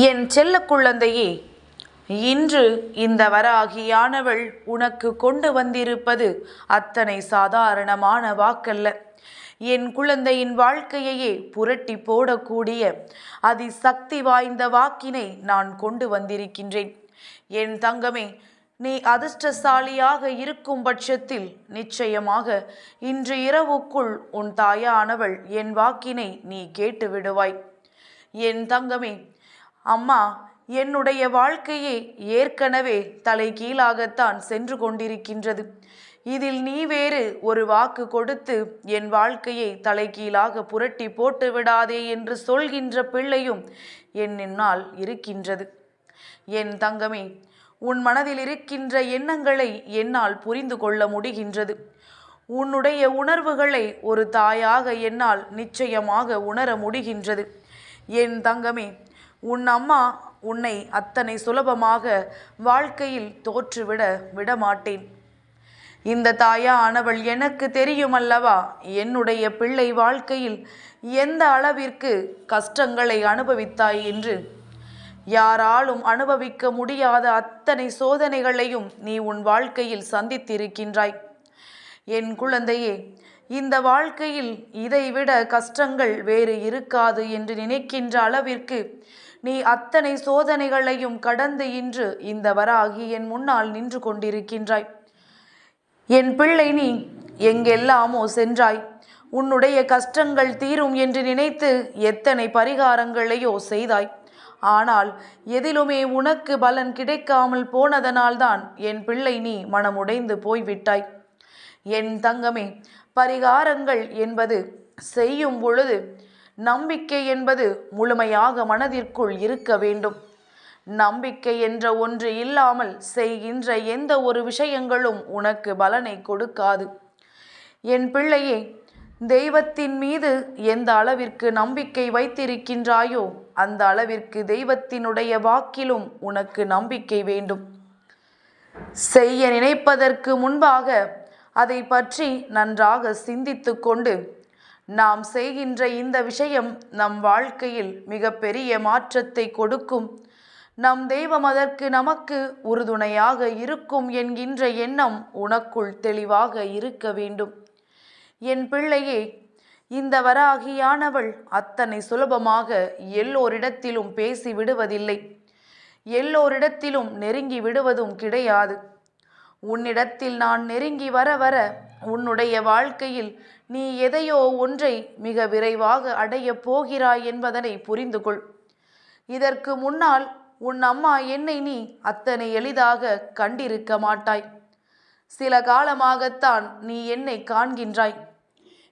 என் செல்ல குழந்தையே இன்று இந்த வராகியானவள் உனக்கு கொண்டு வந்திருப்பது அத்தனை சாதாரணமான வாக்கல்ல. என் குழந்தையின் வாழ்க்கையையே புரட்டி போடக்கூடிய அதிசக்தி வாய்ந்த வாக்கினை நான் கொண்டு வந்திருக்கின்றேன். என் தங்கமே நீ அதிர்ஷ்டசாலியாக இருக்கும் பட்சத்தில் நிச்சயமாக இன்று இரவுக்குள் உன் தாயானவள் என் வாக்கினை நீ கேட்டு விடுவாய் என் தங்கமே அம்மா என்னுடைய வாழ்க்கையே ஏற்கனவே தலை கீழாகத்தான் சென்று கொண்டிருக்கின்றது. இதில் நீ வேறு ஒரு வாக்கு கொடுத்து என் வாழ்க்கையை தலைகீழாக புரட்டி போட்டு விடாதே என்று சொல்கின்ற பிள்ளையும் என்னின்னால் இருக்கின்றது. என் தங்கமே உன் மனதில் இருக்கின்ற எண்ணங்களை என்னால் புரிந்து கொள்ள முடிகின்றது. உன்னுடைய உணர்வுகளை ஒரு தாயாக என்னால் நிச்சயமாக உணர முடிகின்றது. என் தங்கமே உன் அம்மா உன்னை அத்தனை சுலபமாக வாழ்க்கையில் தோற்றுவிட விடமாட்டேன். இந்த தாயா ஆனவள் எனக்கு தெரியும் அல்லவா என்னுடைய பிள்ளை வாழ்க்கையில் எந்த அளவிற்கு கஷ்டங்களை அனுபவித்தாய் என்று? யாராலும் அனுபவிக்க முடியாத அத்தனை சோதனைகளையும் நீ உன் வாழ்க்கையில் சந்தித்திருக்கின்றாய். என் குழந்தையே இந்த வாழ்க்கையில் இதைவிட கஷ்டங்கள் வேறு இருக்காது என்று நினைக்கின்ற அளவிற்கு நீ அத்தனை சோதனைகளையும் கடந்து இன்று இந்த வராகி என் முன்னால் நின்று கொண்டிருக்கின்றாய். என் பிள்ளை நீ எங்கெல்லாமோ சென்றாய். உன்னுடைய கஷ்டங்கள் தீரும் என்று நினைத்து எத்தனை பரிகாரங்களையோ செய்தாய். ஆனால் எதிலுமே உனக்கு பலன் கிடைக்காமல் போனதனால்தான் என் பிள்ளை நீ மனமுடைந்து போய்விட்டாய். என் தங்கமே பரிகாரங்கள் என்பது செய்யும் பொழுது நம்பிக்கை என்பது முழுமையாக மனதிற்குள் இருக்க வேண்டும். நம்பிக்கை என்ற ஒன்று இல்லாமல் செய்கின்ற எந்த ஒரு விஷயங்களும் உனக்கு பலனை கொடுக்காது. என் பிள்ளையே தெய்வத்தின் மீது எந்த அளவிற்கு நம்பிக்கை வைத்திருக்கின்றாயோ அந்த அளவிற்கு தெய்வத்தினுடைய வாக்கிலும் உனக்கு நம்பிக்கை வேண்டும். செய்ய நினைப்பதற்கு முன்பாக அதை பற்றி நன்றாக சிந்தித்து கொண்டு நாம் செய்கின்ற இந்த விஷயம் நம் வாழ்க்கையில் மிகப்பெரிய மாற்றத்தை கொடுக்கும். நம் தெய்வம் அதற்கு நமக்கு உறுதுணையாக இருக்கும் என்கின்ற எண்ணம் உனக்குள் தெளிவாக இருக்க வேண்டும். என் பிள்ளையே இந்த வராகியானவள் அத்தனை சுலபமாக எல்லோரிடத்திலும் பேசி விடுவதில்லை. எல்லோரிடத்திலும் நெருங்கி விடுவதும் கிடையாது. உன்னிடத்தில் நான் நெருங்கி வர வர உன்னுடைய வாழ்க்கையில் நீ எதையோ ஒன்றை மிக விரைவாக அடையப் போகிறாய் என்பதனை புரிந்து கொள் இதற்கு முன்னால் உன் அம்மா என்னை நீ அத்தனை எளிதாக கண்டிருக்க மாட்டாய். சில காலமாகத்தான் நீ என்னை காண்கின்றாய்.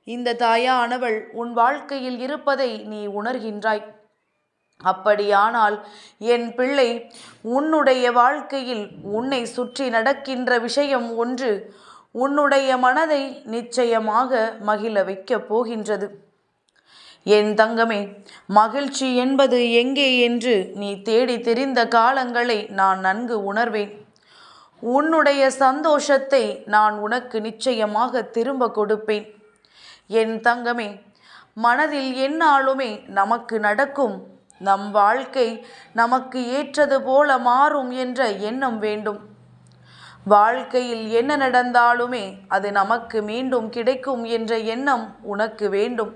இந்த தாயானவள் உன் வாழ்க்கையில் இருப்பதை நீ உணர்கின்றாய். அப்படியானால் என் பிள்ளை உன்னுடைய வாழ்க்கையில் உன்னை சுற்றி நடக்கின்ற விஷயம் ஒன்று உன்னுடைய மனதை நிச்சயமாக மகிழ வைக்கப் போகின்றது. என் தங்கமே மகிழ்ச்சி என்பது எங்கே என்று நீ தேடி தெரிந்த காலங்களை நான் நன்கு உணர்வேன். உன்னுடைய சந்தோஷத்தை நான் உனக்கு நிச்சயமாக திரும்ப கொடுப்பேன். என் தங்கமே மனதில் என்னாலுமே நமக்கு நடக்கும். நம் வாழ்க்கை நமக்கு ஏற்றது போல மாறும் என்ற எண்ணம் வேண்டும். வாழ்க்கையில் என்ன நடந்தாலுமே அது நமக்கு மீண்டும் கிடைக்கும் என்ற எண்ணம் உனக்கு வேண்டும்.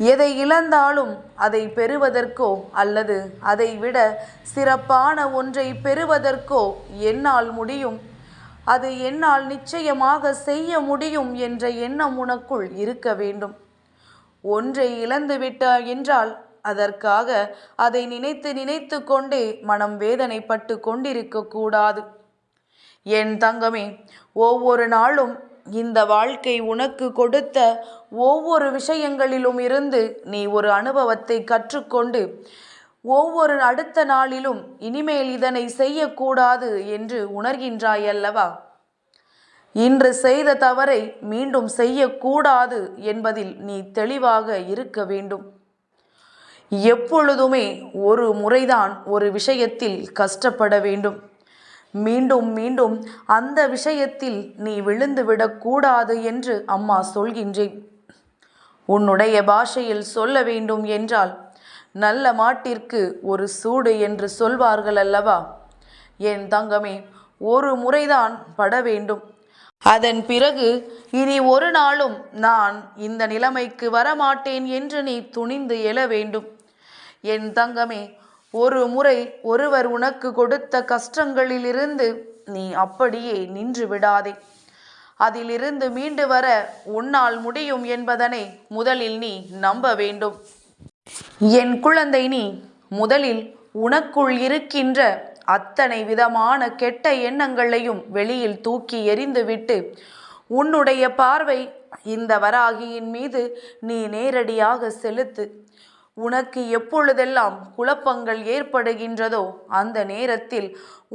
எதை இழந்தாலும் அதை பெறுவதற்கோ அல்லது அதை விட சிறப்பான ஒன்றை பெறுவதற்கோ என்னால் முடியும். அது என்னால் நிச்சயமாக செய்ய முடியும் என்ற எண்ணம் உனக்குள் இருக்க வேண்டும். ஒன்றை இழந்துவிட்டாய் என்றால் அதற்காக அதை நினைத்து நினைத்து கொண்டே மனம் வேதனைப்பட்டு கொண்டிருக்க கூடாது. என் தங்கமே ஒவ்வொரு நாளும் இந்த வாழ்க்கை உனக்கு கொடுத்த ஒவ்வொரு விஷயங்களிலும் இருந்து நீ ஒரு அனுபவத்தை கற்றுக்கொண்டு ஒவ்வொரு அடுத்த நாளிலும் இனிமேல் இதனை செய்யக்கூடாது என்று உணர்கின்றாய் அல்லவா இன்று செய்த தவறை மீண்டும் செய்யக்கூடாது என்பதில் நீ தெளிவாக இருக்க வேண்டும். எப்பொழுதுமே ஒரு முறைதான் ஒரு விஷயத்தில் கஷ்டப்பட வேண்டும். மீண்டும் மீண்டும் அந்த விஷயத்தில் நீ விழுந்து விடக்கூடாது என்று அம்மா சொல்கின்றேன். உன்னுடைய பாஷையில் சொல்ல வேண்டும் என்றால் நல்ல மாட்டிற்கு ஒரு சூடு என்று சொல்வார்கள் அல்லவா? என் தங்கமே ஒரு முறைதான் பட வேண்டும். அதன் பிறகு இனி ஒரு நாளும் நான் இந்த நிலைமைக்கு வரமாட்டேன் என்று நீ துணிந்து எழ வேண்டும். என் தங்கமே ஒரு முறை ஒருவர் உனக்கு கொடுத்த கஷ்டங்களிலிருந்து நீ அப்படியே நின்று விடாதே. அதிலிருந்து மீண்டு வர உன்னால் முடியும் என்பதனை முதலில் நீ நம்ப வேண்டும். என் குழந்தை நீ முதலில் உனக்குள் இருக்கின்ற அத்தனை விதமான கெட்ட எண்ணங்களையும் வெளியில் தூக்கி எறிந்துவிட்டு உன்னுடைய பார்வை இந்த வராகியின் மீது நீ நேரடியாக செலுத்து. உனக்கு எப்பொழுதெல்லாம் குழப்பங்கள் ஏற்படுகின்றதோ அந்த நேரத்தில்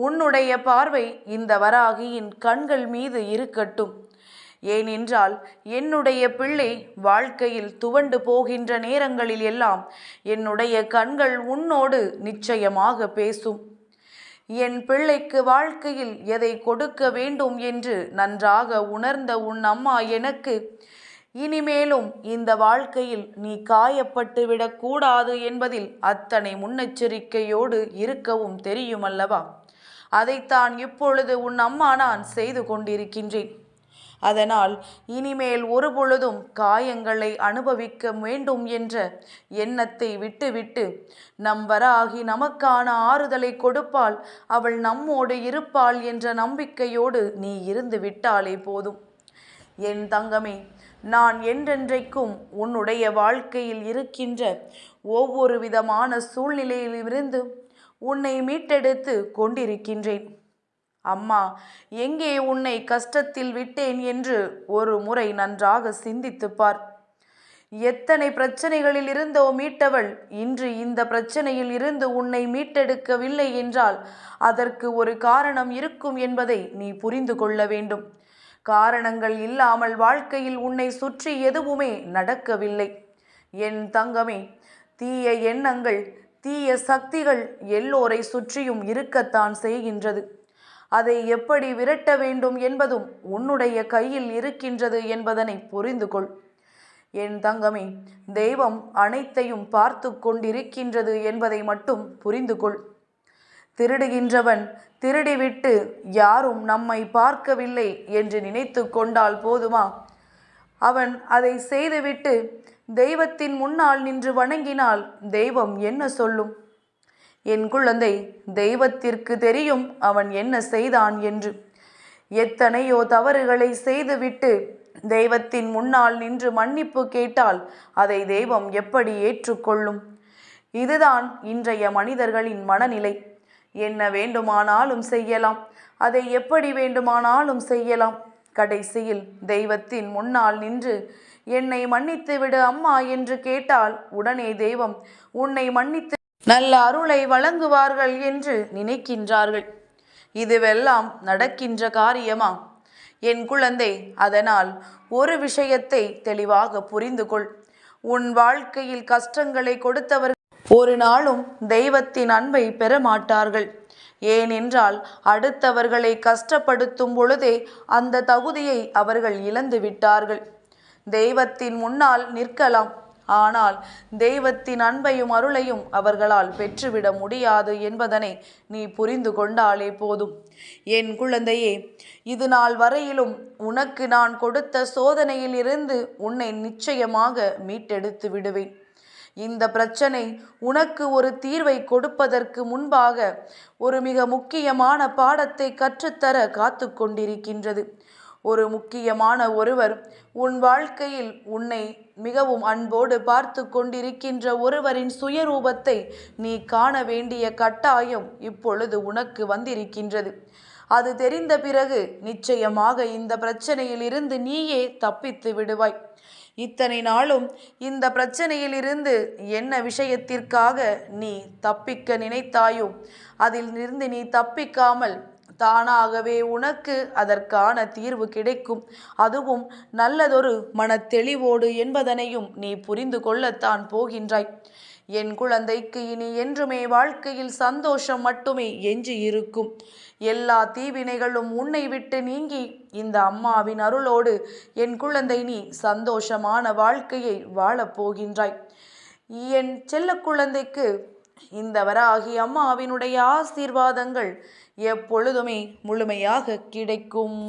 உன்னுடைய பார்வை இந்த வராகியின் கண்கள் மீது இருக்கட்டும். ஏனென்றால் என்னுடைய பிள்ளை வாழ்க்கையில் துவண்டு போகின்ற நேரங்களில் எல்லாம் என்னுடைய கண்கள் உன்னோடு நிச்சயமாக பேசும். என் பிள்ளைக்கு வாழ்க்கையில் எதை கொடுக்க வேண்டும் என்று நன்றாக உணர்ந்த உன் அம்மா எனக்கு இனிமேலும் இந்த வாழ்க்கையில் நீ காயப்பட்டு விடக்கூடாது என்பதில் அத்தனை முன்னெச்சரிக்கையோடு இருக்கவும் தெரியுமல்லவா? அதைத்தான் இப்பொழுது உன் அம்மா நான் செய்து கொண்டிருக்கின்றேன். அதனால் இனிமேல் ஒருபொழுதும் காயங்களை அனுபவிக்க வேண்டும் என்ற எண்ணத்தை விட்டுவிட்டு நம் வராகி நமக்கான ஆறுதலை கொடுப்பாள் அவள் நம்மோடு இருப்பாள் என்ற நம்பிக்கையோடு நீ இருந்து விட்டாலே போதும். என் தங்கமே நான் என்றென்றைக்கும் உன்னுடைய வாழ்க்கையில் இருக்கின்ற ஒவ்வொரு விதமான சூழ்நிலையிலிருந்து உன்னை மீட்டெடுத்து கொண்டிருக்கின்றேன். அம்மா எங்கே உன்னை கஷ்டத்தில் விட்டேன் என்று ஒரு முறை நன்றாக சிந்தித்துப் பார். எத்தனை பிரச்சனைகளில் இருந்தோ மீட்டவள் இன்று இந்த பிரச்சனையில் இருந்து உன்னை மீட்டெடுக்கவில்லை என்றால் அதற்கு ஒரு காரணம் இருக்கும் என்பதை நீ புரிந்து கொள்ள வேண்டும். காரணங்கள் இல்லாமல் வாழ்க்கையில் உன்னை சுற்றி எதுவுமே நடக்கவில்லை. என் தங்கமே தீய எண்ணங்கள் தீய சக்திகள் எல்லோரை சுற்றியும் இருக்கத்தான் செய்கின்றது. அதை எப்படி விரட்ட வேண்டும் என்பதும் உன்னுடைய கையில் இருக்கின்றது என்பதனை புரிந்து கொள் என் தங்கமே தெய்வம் அனைத்தையும் பார்த்து கொண்டிருக்கின்றது என்பதை மட்டும் புரிந்து கொள் திருடுகின்றவன் திருடிவிட்டு யாரும் நம்மை பார்க்கவில்லை என்று நினைத்து கொண்டால் போதுமா? அவன் அதை செய்துவிட்டு தெய்வத்தின் முன்னால் நின்று வணங்கினால் தெய்வம் என்ன சொல்லும்? என் குழந்தை தெய்வத்திற்கு தெரியும் அவன் என்ன செய்தான் என்று. எத்தனையோ தவறுகளை செய்துவிட்டு தெய்வத்தின் முன்னால் நின்று மன்னிப்பு கேட்டால் அதை தெய்வம் எப்படி ஏற்றுக்கொள்ளும்? இதுதான் இன்றைய மனிதர்களின் மனநிலை. என்ன வேண்டுமானாலும் செய்யலாம். அதை எப்படி வேண்டுமானாலும் செய்யலாம். கடைசியில் தெய்வத்தின் முன்னால் நின்று என்னை மன்னித்து விடு அம்மா என்று கேட்டால் உடனே தெய்வம் உன்னை மன்னித்து நல்ல அருளை வழங்குவார்கள் என்று நினைக்கின்றார்கள். இதுவெல்லாம் நடக்கின்ற காரியமா? என் குழந்தை அதனால் ஒரு விஷயத்தை தெளிவாக புரிந்து கொள் உன் வாழ்க்கையில் கஷ்டங்களை கொடுத்தவர் ஒரு நாளும் தெய்வத்தின் அன்பை பெற மாட்டார்கள் ஏனென்றால் அடுத்தவர்களை கஷ்டப்படுத்தும் பொழுதே அந்த தகுதியை அவர்கள் இழந்து விட்டார்கள். தெய்வத்தின் முன்னால் நிற்கலாம். ஆனால் தெய்வத்தின் அன்பையும் அருளையும் அவர்களால் பெற்றுவிட முடியாது என்பதனை நீ புரிந்து கொண்டாலே போதும். என் குழந்தையே இது நாள் வரையிலும் உனக்கு நான் கொடுத்த சோதனையில் இருந்து உன்னை நிச்சயமாக மீட்டெடுத்து விடுவேன். இந்த பிரச்சனை உனக்கு ஒரு தீர்வை கொடுப்பதற்கு முன்பாக ஒரு மிக முக்கியமான பாடத்தை கற்றுத்தர காத்து கொண்டிருக்கின்றது ஒரு முக்கியமான ஒருவர் உன் வாழ்க்கையில் உன்னை மிகவும் அன்போடு பார்த்து கொண்டிருக்கின்ற ஒருவரின் சுயரூபத்தை நீ காண வேண்டிய கட்டாயம் இப்பொழுது உனக்கு வந்திருக்கின்றது. அது தெரிந்த பிறகு நிச்சயமாக இந்த பிரச்சனையில் இருந்து நீயே தப்பித்து விடுவாய். இத்தனை நாளும் இந்த பிரச்சனையிலிருந்து என்ன விஷயத்திற்காக நீ தப்பிக்க நினைத்தாயோ அதில் இருந்து நீ தப்பிக்காமல் தானாகவே உனக்கு அதற்கான தீர்வு கிடைக்கும். அதுவும் நல்லதொரு மனத்தெளிவோடு என்பதனையும் நீ புரிந்து கொள்ளத்தான் போகின்றாய். என் குழந்தைக்கு இனி என்றுமே வாழ்க்கையில் சந்தோஷம் மட்டுமே எஞ்சி இருக்கும். எல்லா தீவினைகளும் உன்னை விட்டு நீங்கி இந்த அம்மாவின் அருளோடு என் குழந்தை நீ சந்தோஷமான வாழ்க்கையை வாழப்போகின்றாய் என் செல்ல குழந்தைக்கு இந்த வராகி அம்மாவினுடைய ஆசீர்வாதங்கள் எப்பொழுதுமே முழுமையாக கிடைக்கும்.